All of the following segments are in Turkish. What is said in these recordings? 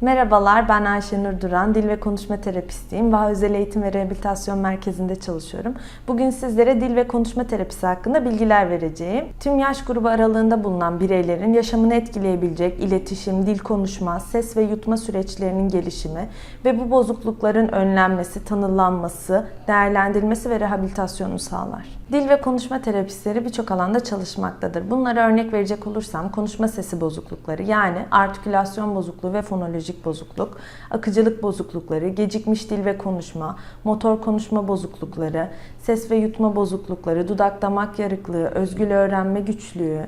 Merhabalar, ben Ayşenur Duran, dil ve konuşma terapistiyim. Vaha Özel Eğitim ve Rehabilitasyon Merkezi'nde çalışıyorum. Bugün sizlere dil ve konuşma terapisi hakkında bilgiler vereceğim. Tüm yaş grubu aralığında bulunan bireylerin yaşamını etkileyebilecek iletişim, dil konuşma, ses ve yutma süreçlerinin gelişimi ve bu bozuklukların önlenmesi, tanılanması, değerlendirilmesi ve rehabilitasyonu sağlar. Dil ve konuşma terapistleri birçok alanda çalışmaktadır. Bunlara örnek verecek olursam konuşma sesi bozuklukları yani artikülasyon bozukluğu ve fonolojik bozukluk, akıcılık bozuklukları, gecikmiş dil ve konuşma, motor konuşma bozuklukları, ses ve yutma bozuklukları, dudak damak yarıklığı, özgül öğrenme güçlüğü,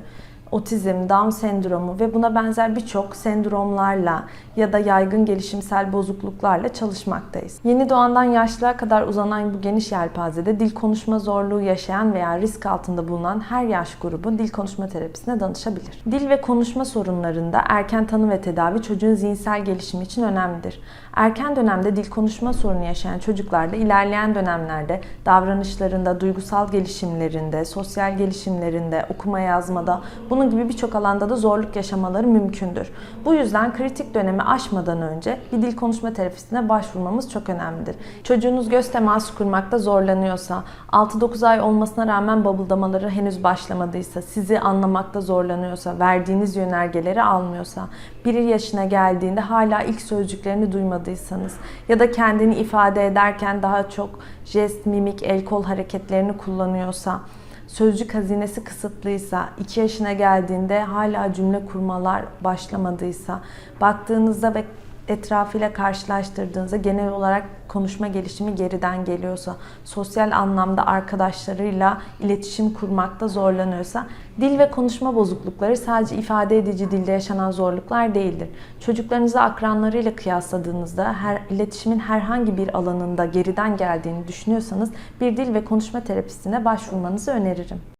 otizm, Down sendromu ve buna benzer birçok sendromlarla ya da yaygın gelişimsel bozukluklarla çalışmaktayız. Yeni doğandan yaşlığa kadar uzanan bu geniş yelpazede dil konuşma zorluğu yaşayan veya risk altında bulunan her yaş grubu dil konuşma terapisine danışabilir. Dil ve konuşma sorunlarında erken tanı ve tedavi çocuğun zihinsel gelişimi için önemlidir. Erken dönemde dil konuşma sorunu yaşayan çocuklarda ilerleyen dönemlerde davranışlarında, duygusal gelişimlerinde, sosyal gelişimlerinde, okuma yazmada, bunun gibi birçok alanda da zorluk yaşamaları mümkündür. Bu yüzden kritik dönemi aşmadan önce bir dil konuşma terapisine başvurmamız çok önemlidir. Çocuğunuz göz teması kurmakta zorlanıyorsa, 6-9 ay olmasına rağmen babıldamaları henüz başlamadıysa, sizi anlamakta zorlanıyorsa, verdiğiniz yönergeleri almıyorsa, 1 yaşına geldiğinde hala ilk sözcüklerini duymadıysanız ya da kendini ifade ederken daha çok jest, mimik, el kol hareketlerini kullanıyorsa, sözcük hazinesi kısıtlıysa, 2 yaşına geldiğinde hala cümle kurmalar başlamadıysa, baktığınızda ve etrafıyla karşılaştırdığınızda genel olarak konuşma gelişimi geriden geliyorsa, sosyal anlamda arkadaşlarıyla iletişim kurmakta zorlanıyorsa, dil ve konuşma bozuklukları sadece ifade edici dilde yaşanan zorluklar değildir. Çocuklarınızı akranlarıyla kıyasladığınızda her iletişimin herhangi bir alanında geriden geldiğini düşünüyorsanız bir dil ve konuşma terapisine başvurmanızı öneririm.